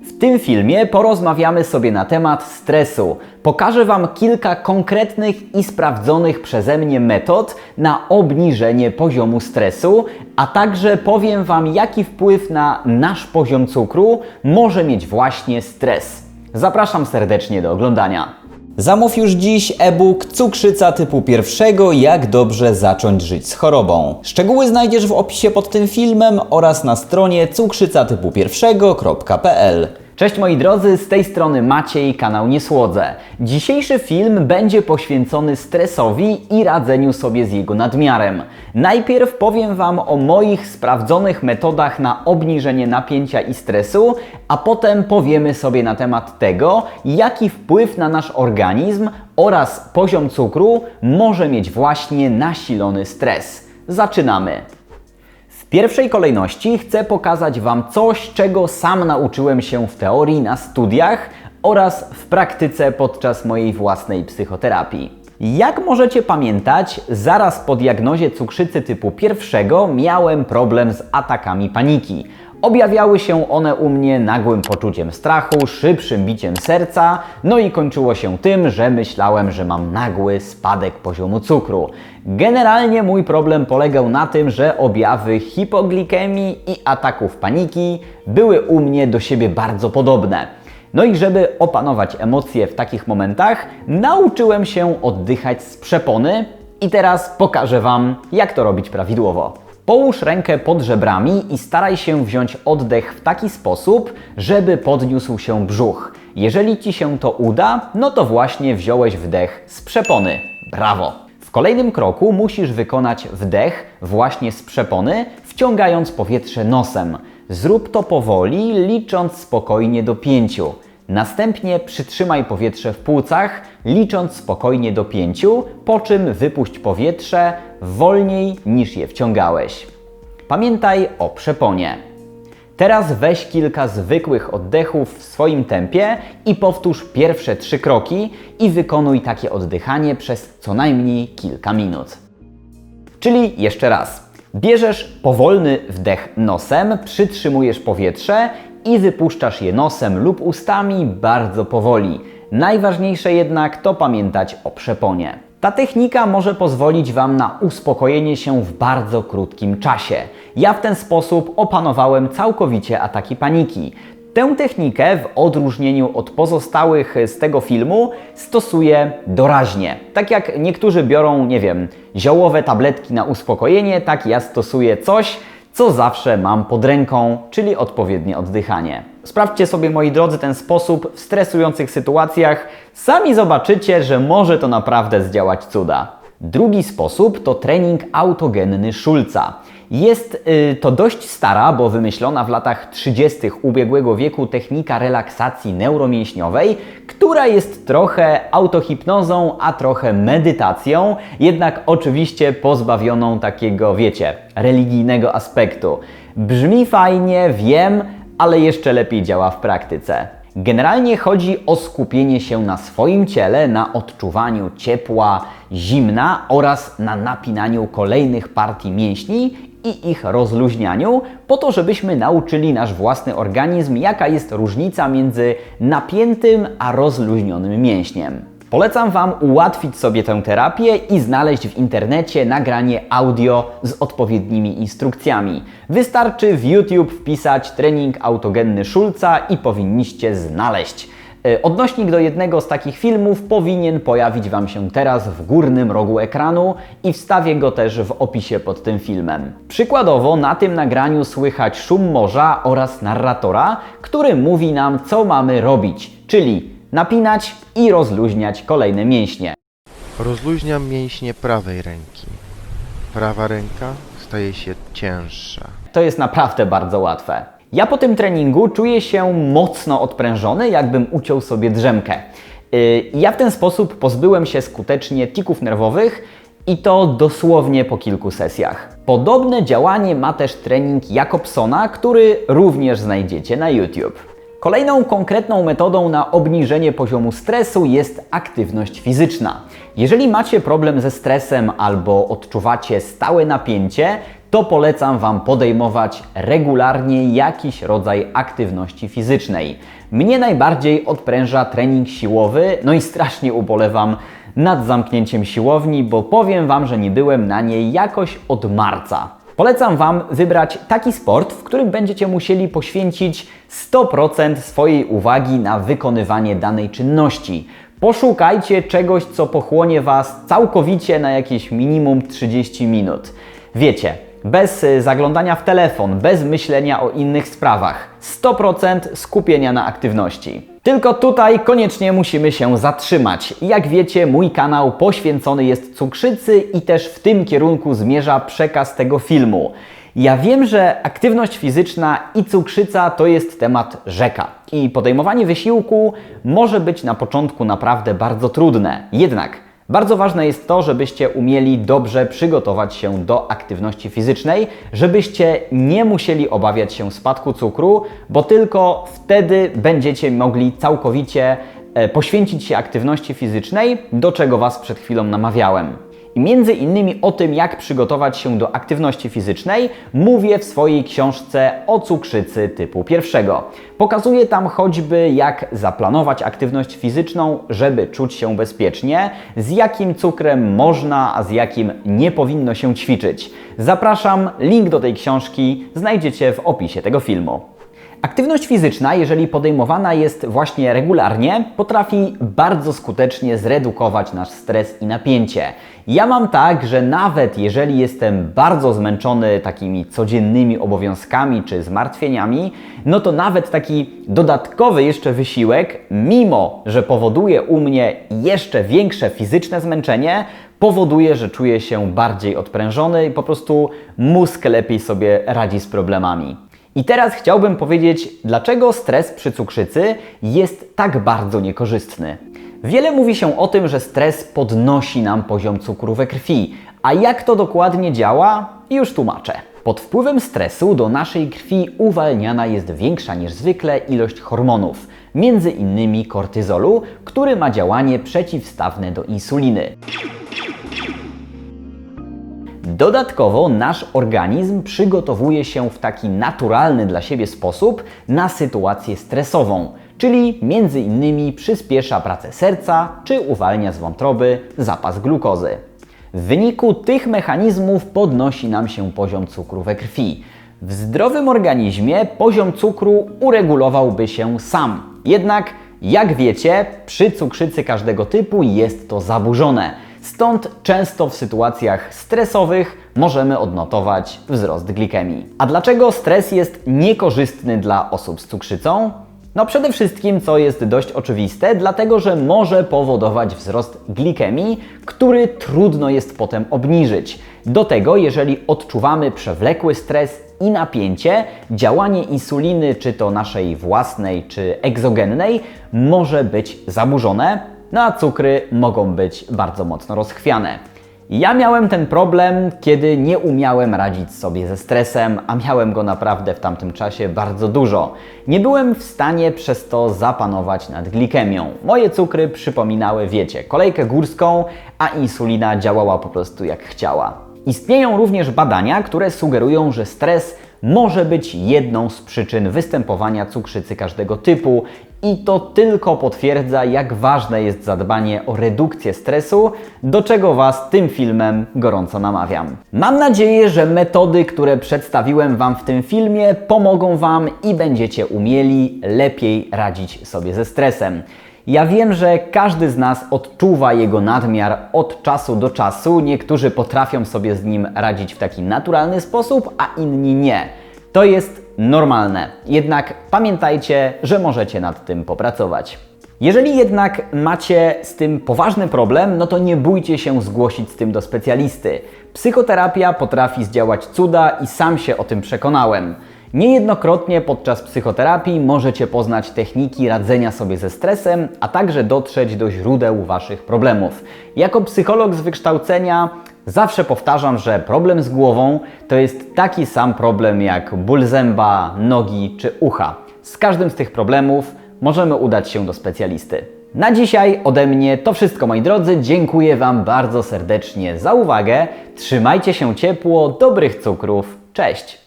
W tym filmie porozmawiamy sobie na temat stresu. Pokażę Wam kilka konkretnych i sprawdzonych przeze mnie metod na obniżenie poziomu stresu, a także powiem Wam, jaki wpływ na nasz poziom cukru może mieć właśnie stres. Zapraszam serdecznie do oglądania. Zamów już dziś e-book Cukrzyca typu pierwszego Jak dobrze zacząć żyć z chorobą. Szczegóły znajdziesz w opisie pod tym filmem oraz na stronie cukrzycatypu pierwszego.pl. Cześć moi drodzy, z tej strony Maciej, kanał Niesłodze. Dzisiejszy film będzie poświęcony stresowi i radzeniu sobie z jego nadmiarem. Najpierw powiem Wam o moich sprawdzonych metodach na obniżenie napięcia i stresu, a potem powiemy sobie na temat tego, jaki wpływ na nasz organizm oraz poziom cukru może mieć właśnie nasilony stres. Zaczynamy! W pierwszej kolejności chcę pokazać Wam coś, czego sam nauczyłem się w teorii na studiach oraz w praktyce podczas mojej własnej psychoterapii. Jak możecie pamiętać, zaraz po diagnozie cukrzycy typu pierwszego miałem problem z atakami paniki. Objawiały się one u mnie nagłym poczuciem strachu, szybszym biciem serca, no i kończyło się tym, że myślałem, że mam nagły spadek poziomu cukru. Generalnie mój problem polegał na tym, że objawy hipoglikemii i ataków paniki były u mnie do siebie bardzo podobne. No i żeby opanować emocje w takich momentach, nauczyłem się oddychać z przepony i teraz pokażę Wam, jak to robić prawidłowo. Połóż rękę pod żebrami i staraj się wziąć oddech w taki sposób, żeby podniósł się brzuch. Jeżeli Ci się to uda, no to właśnie wziąłeś wdech z przepony. Brawo! W kolejnym kroku musisz wykonać wdech właśnie z przepony, wciągając powietrze nosem. Zrób to powoli, licząc spokojnie do pięciu. Następnie przytrzymaj powietrze w płucach, licząc spokojnie do pięciu, po czym wypuść powietrze wolniej niż je wciągałeś. Pamiętaj o przeponie. Teraz weź kilka zwykłych oddechów w swoim tempie i powtórz pierwsze trzy kroki i wykonuj takie oddychanie przez co najmniej kilka minut. Czyli jeszcze raz. Bierzesz powolny wdech nosem, przytrzymujesz powietrze i wypuszczasz je nosem lub ustami bardzo powoli. Najważniejsze jednak to pamiętać o przeponie. Ta technika może pozwolić Wam na uspokojenie się w bardzo krótkim czasie. Ja w ten sposób opanowałem całkowicie ataki paniki. Tę technikę, w odróżnieniu od pozostałych z tego filmu, stosuję doraźnie. Tak jak niektórzy biorą, nie wiem, ziołowe tabletki na uspokojenie, tak ja stosuję coś, co zawsze mam pod ręką, czyli odpowiednie oddychanie. Sprawdźcie sobie, moi drodzy, ten sposób w stresujących sytuacjach. Sami zobaczycie, że może to naprawdę zdziałać cuda. Drugi sposób to trening autogenny Schulza. Jest y, to dość stara, bo wymyślona w latach 30. ubiegłego wieku technika relaksacji neuromięśniowej, która jest trochę autohipnozą, a trochę medytacją, jednak oczywiście pozbawioną takiego, wiecie, religijnego aspektu. Brzmi fajnie, wiem, ale jeszcze lepiej działa w praktyce. Generalnie chodzi o skupienie się na swoim ciele, na odczuwaniu ciepła, zimna oraz na napinaniu kolejnych partii mięśni i ich rozluźnianiu, po to, żebyśmy nauczyli nasz własny organizm, jaka jest różnica między napiętym a rozluźnionym mięśniem. Polecam Wam ułatwić sobie tę terapię i znaleźć w internecie nagranie audio z odpowiednimi instrukcjami. Wystarczy w YouTube wpisać trening autogenny Schulza i powinniście znaleźć. E, Odnośnik do jednego z takich filmów powinien pojawić Wam się teraz w górnym rogu ekranu i wstawię go też w opisie pod tym filmem. Przykładowo na tym nagraniu słychać szum morza oraz narratora, który mówi nam co mamy robić, czyli napinać i rozluźniać kolejne mięśnie. Rozluźniam mięśnie prawej ręki. Prawa ręka staje się cięższa. To jest naprawdę bardzo łatwe. Ja po tym treningu czuję się mocno odprężony, jakbym uciął sobie drzemkę. Yy, Ja w ten sposób pozbyłem się skutecznie tików nerwowych i to dosłownie po kilku sesjach. Podobne działanie ma też trening Jakobsona, który również znajdziecie na YouTube. Kolejną konkretną metodą na obniżenie poziomu stresu jest aktywność fizyczna. Jeżeli macie problem ze stresem albo odczuwacie stałe napięcie, to polecam Wam podejmować regularnie jakiś rodzaj aktywności fizycznej. Mnie najbardziej odpręża trening siłowy, no i strasznie ubolewam nad zamknięciem siłowni, bo powiem Wam, że nie byłem na niej jakoś od marca. Polecam Wam wybrać taki sport, w którym będziecie musieli poświęcić 100% swojej uwagi na wykonywanie danej czynności. Poszukajcie czegoś, co pochłonie Was całkowicie na jakieś minimum 30 minut. Wiecie, bez y, zaglądania w telefon, bez myślenia o innych sprawach. 100% skupienia na aktywności. Tylko tutaj koniecznie musimy się zatrzymać. Jak wiecie, mój kanał poświęcony jest cukrzycy i też w tym kierunku zmierza przekaz tego filmu. Ja wiem, że aktywność fizyczna i cukrzyca to jest temat rzeka i podejmowanie wysiłku może być na początku naprawdę bardzo trudne. Jednak bardzo ważne jest to, żebyście umieli dobrze przygotować się do aktywności fizycznej, żebyście nie musieli obawiać się spadku cukru, bo tylko wtedy będziecie mogli całkowicie e, poświęcić się aktywności fizycznej, do czego Was przed chwilą namawiałem. I między innymi o tym, jak przygotować się do aktywności fizycznej, mówię w swojej książce o cukrzycy typu pierwszego. Pokazuję tam choćby, jak zaplanować aktywność fizyczną, żeby czuć się bezpiecznie, z jakim cukrem można, a z jakim nie powinno się ćwiczyć. Zapraszam, link do tej książki znajdziecie w opisie tego filmu. Aktywność fizyczna, jeżeli podejmowana jest właśnie regularnie, potrafi bardzo skutecznie zredukować nasz stres i napięcie. Ja mam tak, że nawet jeżeli jestem bardzo zmęczony takimi codziennymi obowiązkami czy zmartwieniami, no to nawet taki dodatkowy jeszcze wysiłek, mimo że powoduje u mnie jeszcze większe fizyczne zmęczenie, powoduje, że czuję się bardziej odprężony i po prostu mózg lepiej sobie radzi z problemami. I teraz chciałbym powiedzieć, dlaczego stres przy cukrzycy jest tak bardzo niekorzystny. Wiele mówi się o tym, że stres podnosi nam poziom cukru we krwi, a jak to dokładnie działa, już tłumaczę. Pod wpływem stresu do naszej krwi uwalniana jest większa niż zwykle ilość hormonów, między innymi kortyzolu, który ma działanie przeciwstawne do insuliny. Dodatkowo nasz organizm przygotowuje się w taki naturalny dla siebie sposób na sytuację stresową, czyli między innymi przyspiesza pracę serca czy uwalnia z wątroby zapas glukozy. W wyniku tych mechanizmów podnosi nam się poziom cukru we krwi. W zdrowym organizmie poziom cukru uregulowałby się sam. Jednak, jak wiecie, przy cukrzycy każdego typu jest to zaburzone. Stąd często w sytuacjach stresowych możemy odnotować wzrost glikemii. A dlaczego stres jest niekorzystny dla osób z cukrzycą? No przede wszystkim, co jest dość oczywiste, dlatego że może powodować wzrost glikemii, który trudno jest potem obniżyć. Do tego, jeżeli odczuwamy przewlekły stres i napięcie, działanie insuliny, czy to naszej własnej, czy egzogennej, może być zaburzone, no a cukry mogą być bardzo mocno rozchwiane. Ja miałem ten problem, kiedy nie umiałem radzić sobie ze stresem, a miałem go naprawdę w tamtym czasie bardzo dużo. Nie byłem w stanie przez to zapanować nad glikemią. Moje cukry przypominały, wiecie, kolejkę górską, a insulina działała po prostu jak chciała. Istnieją również badania, które sugerują, że stres może być jedną z przyczyn występowania cukrzycy każdego typu i to tylko potwierdza, jak ważne jest zadbanie o redukcję stresu, do czego Was tym filmem gorąco namawiam. Mam nadzieję, że metody, które przedstawiłem Wam w tym filmie, pomogą Wam i będziecie umieli lepiej radzić sobie ze stresem. Ja wiem, że każdy z nas odczuwa jego nadmiar od czasu do czasu. Niektórzy potrafią sobie z nim radzić w taki naturalny sposób, a inni nie. To jest normalne. Jednak pamiętajcie, że możecie nad tym popracować. Jeżeli jednak macie z tym poważny problem, no to nie bójcie się zgłosić z tym do specjalisty. Psychoterapia potrafi zdziałać cuda i sam się o tym przekonałem. Niejednokrotnie podczas psychoterapii możecie poznać techniki radzenia sobie ze stresem, a także dotrzeć do źródeł Waszych problemów. Jako psycholog z wykształcenia zawsze powtarzam, że problem z głową to jest taki sam problem jak ból zęba, nogi czy ucha. Z każdym z tych problemów możemy udać się do specjalisty. Na dzisiaj ode mnie to wszystko moi drodzy. Dziękuję Wam bardzo serdecznie za uwagę. Trzymajcie się ciepło, dobrych cukrów. Cześć!